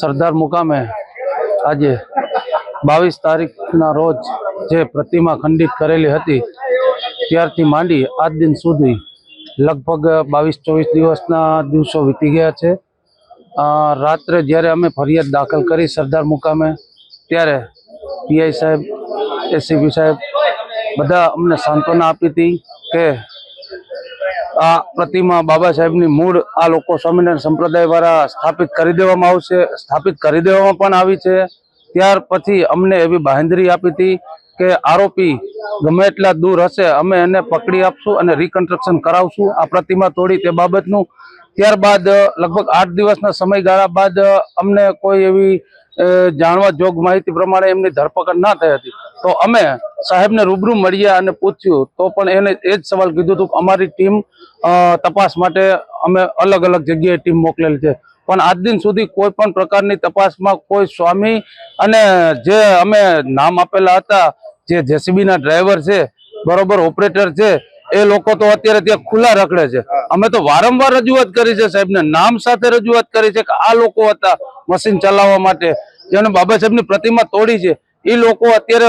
સરદાર મુકામે આજે બાવીસ તારીખના રોજ જે પ્રતિમા ખંડિત કરેલી હતી, ત્યારથી માંડી આજ દિન સુધી લગભગ બાવીસ ચોવીસ દિવસના દિવસો વીતી ગયા છે. રાત્રે જ્યારે અમે ફરિયાદ દાખલ કરી સરદાર મુકામે, ત્યારે પીઆઈ સાહેબ એસીપી સાહેબ બધા અમને સાંત્વના આપી હતી કે આ પ્રતિમા બાબા સાહેબની મૂળ આ લોકો સ્વામિનારાયણ સંપ્રદાય દ્વારા સ્થાપિત કરી દેવામાં આવશે, સ્થાપિત કરી દેવામાં પણ આવી છે. ત્યાર પછી અમને એવી બાહેંધરી આપી હતી કે આરોપી ગમે એટલા દૂર હશે, અમે એને પકડી આપશું અને રિકન્સ્ટ્રક્શન કરાવશું, આ પ્રતિમા તોડી તે બાબતનું. ત્યારબાદ, લગભગ આઠ દિવસના સમયગાળા બાદ અમને કોઈ એવી જાણવા જોગ માહિતી પ્રમાણે એમની ધરપકડ ના થઈ હતી. તો અમે સાહેબને રૂબરૂ મળ્યા અને પૂછ્યું, તો પણ એને એ જ સવાલ કીધું હતું અમારી ટીમ તપાસ માટે અમે અલગ અલગ જગ્યાએ ટીમ મોકલેલી છે. પણ આજ દિન સુધી કોઈ પણ પ્રકારની તપાસમાં કોઈ સ્વામી અને જે અમે નામ આપેલા હતા, જે જેસીબીના ડ્રાઈવર છે, બરોબર ઓપરેટર છે, એ લોકો તો અત્યારે ત્યાં ખુલ્લા રખડે છે. અમે તો વારંવાર રજૂઆત કરી છે સાહેબને, નામ સાથે રજૂઆત કરી છે કે આ લોકો હતા મશીન ચલાવવા માટે. જેને બાબા સાહેબની પ્રતિમા તોડી છે. એ લોકો અત્યારે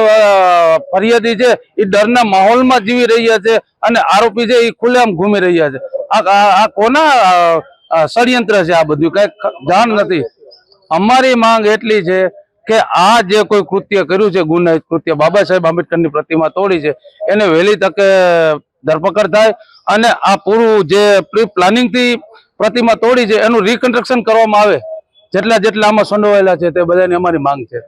ફરિયાદી છે એ ડરના માહોલમાં જીવી રહ્યા છે અને આરોપી છે એ ખુલ્લેઆમ ઘૂમી રહ્યા છે. આ કોના ષડયંત્ર છે આ બધું? કઈ જાણ નથી. અમારી માંગ એટલી છે કે આ જે કોઈ કૃત્ય કર્યું છે ગુનાહિત કૃત્ય, બાબા સાહેબ આંબેડકરની પ્રતિમા તોડી છે, એને વહેલી તકે ધરપકડ થાય અને આ પૂરું જે પ્રી પ્લાનિંગથી પ્રતિમા તોડી છે, એનું રિકન્સ્ટ્રક્શન કરવામાં આવે. જેટલા જેટલા આમાં સંડોવાયેલા છે, તે બધાની અમારી માંગ છે.